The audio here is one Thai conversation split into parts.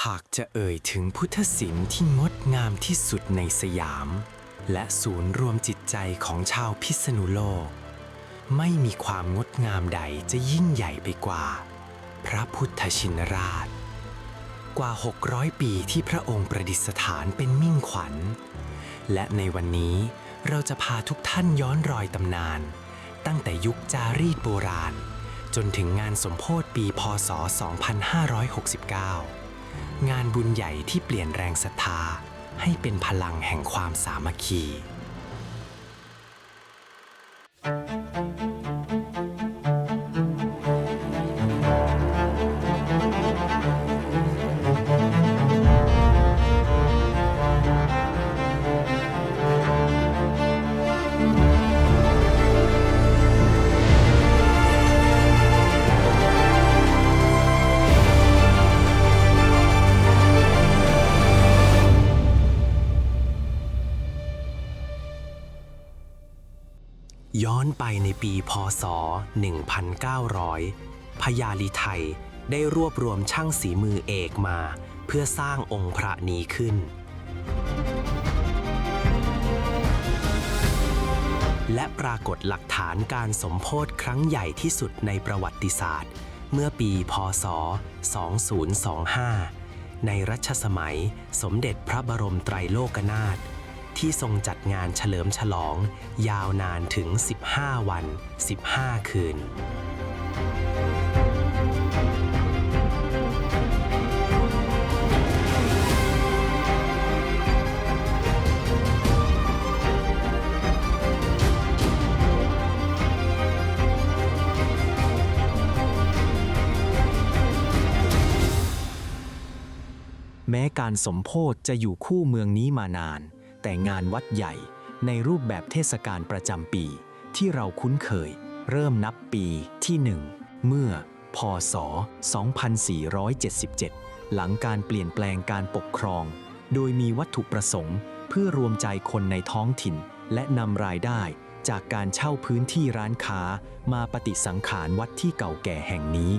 หากจะเอ่ยถึงพุทธศิลป์ที่งดงามที่สุดในสยาม และศูนย์รวมจิตใจของชาวพิษณุโลก ไม่มีความงดงามใดจะยิ่งใหญ่ไปกว่า พระพุทธชินราช กว่า 600 ปีที่พระองค์ประดิษฐานเป็นมิ่งขวัญ และในวันนี้เราจะพาทุกท่านย้อนรอยตำนาน ตั้งแต่ยุคจารีตโบราณ จนถึงงานสมโพธิปีพศ 2569 งานบุญใหญ่ที่เปลี่ยนแรงศรัทธาให้เป็นพลังแห่งความสามัคคี ย้อนไปในปีพศ 1900 พญาลีไทยได้รวบรวมช่างสีมือเอกมา เพื่อสร้างองค์พระนี้ขึ้น และปรากฏหลักฐานการสมโพธครั้งใหญ่ที่สุดในประวัติศาสตร์ เมื่อปีพศ 2025 ในรัชสมัยสมเด็จพระบรมไตรโลกนาถ ที่ทรงจัดงานเฉลิมฉลอง ยาวนานถึง 15 วัน 15 คืนแม้การสมโพธจะอยู่คู่เมืองนี้มานาน แต่งานวัดใหญ่ในรูปแบบเทศกาลประจำปี ที่เราคุ้นเคย เริ่มนับปีที่หนึ่งเมื่อ พศ 2477 หลังการเปลี่ยนแปลงการปกครอง โดยมีวัตถุประสงค์ เพื่อรวมใจคนในท้องถิ่น และนำรายได้จากการเช่าพื้นที่ร้านค้า มาปฏิสังขารวัดที่เก่าแก่แห่งนี้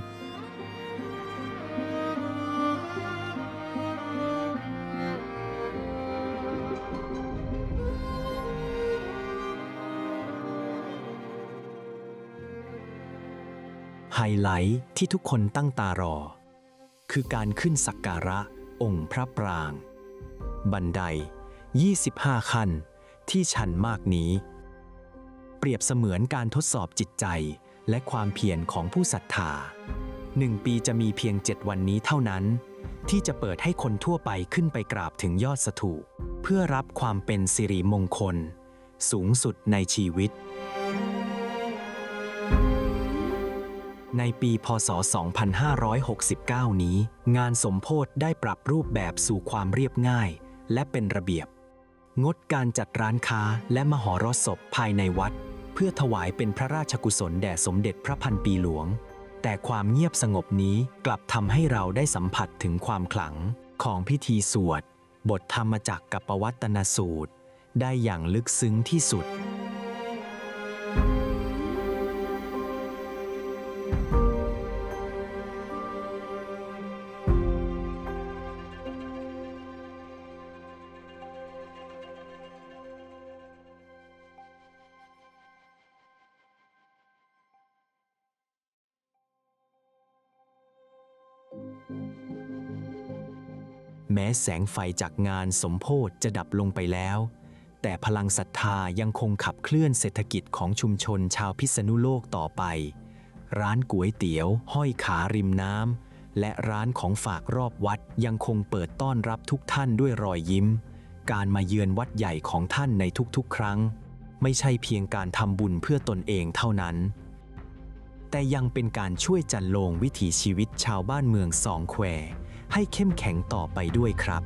ไฮไลท์ที่ทุกคนตั้งตารอ คือการขึ้นสักการะองค์พระปราง บันได 25 ขั้น ที่ชันมากนี้ เปรียบเสมือนการทดสอบจิตใจและความเพียรของผู้ศรัทธาหนึ่งปีจะมีเพียง 7 วันนี้เท่านั้น ที่จะเปิดให้คนทั่วไปขึ้นไปกราบถึงยอดสถูปเพื่อรับความเป็นสิริมงคล สูงสุดในชีวิต ในปีพศ 2569 นี้ งานสมโพธได้ปรับรูปแบบสู่ความเรียบง่าย และเป็นระเบียบ งดการจัดร้านค้าและมหรสพภายในวัด เพื่อถวายเป็นพระราชกุศลแด่สมเด็จพระพันปีหลวง แต่ความเงียบสงบนี้กลับทำให้เราได้สัมผัสถึงความขลังของพิธีสวด บทธรรมจักรกับปวัตนสูตร ได้อย่างลึกซึ้งที่สุด แม้แสงไฟจากงานสมโพธจะดับลงไปแล้ว แต่พลังศรัทธายังคงขับเคลื่อนเศรษฐกิจของชุมชนชาวพิษณุโลกต่อไป ร้านก๋วยเตี๋ยว ห้อยขาริมน้ำและร้านของฝากรอบวัดยังคงเปิดต้อนรับทุกท่านด้วยรอยยิ้ม การมาเยือนวัดใหญ่ของท่านในทุกๆ ครั้ง ไม่ใช่เพียงการทำบุญเพื่อตนเองเท่านั้น แต่ยังเป็นการช่วยจันโลงวิถีชีวิตชาวบ้านเมืองสองแคว ให้เข้มแข็งต่อไปด้วยครับ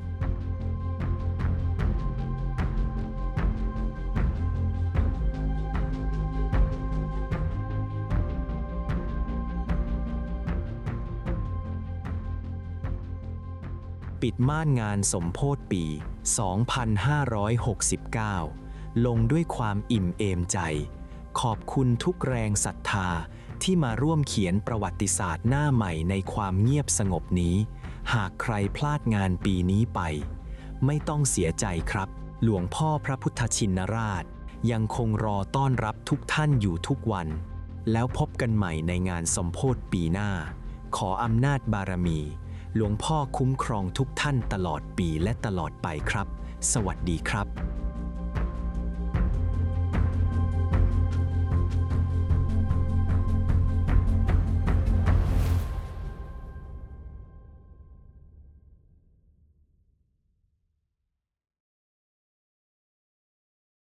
ปิดม่านงานสมโพธปี 2569 ลงด้วยความอิ่มเอมใจ ขอบคุณทุกแรงศรัทธาที่มาร่วมเขียนประวัติศาสตร์หน้าใหม่ในความเงียบสงบนี้ หากใครพลาดงานปีนี้ไป ไม่ต้องเสียใจครับ หลวงพ่อพระพุทธชินราช ยังคงรอต้อนรับทุกท่านอยู่ทุกวัน แล้วพบกันใหม่ในงานสมโพธปีหน้า ขออำนาจบารมี หลวงพ่อคุ้มครองทุกท่านตลอดปีและตลอดไปครับ สวัสดีครับ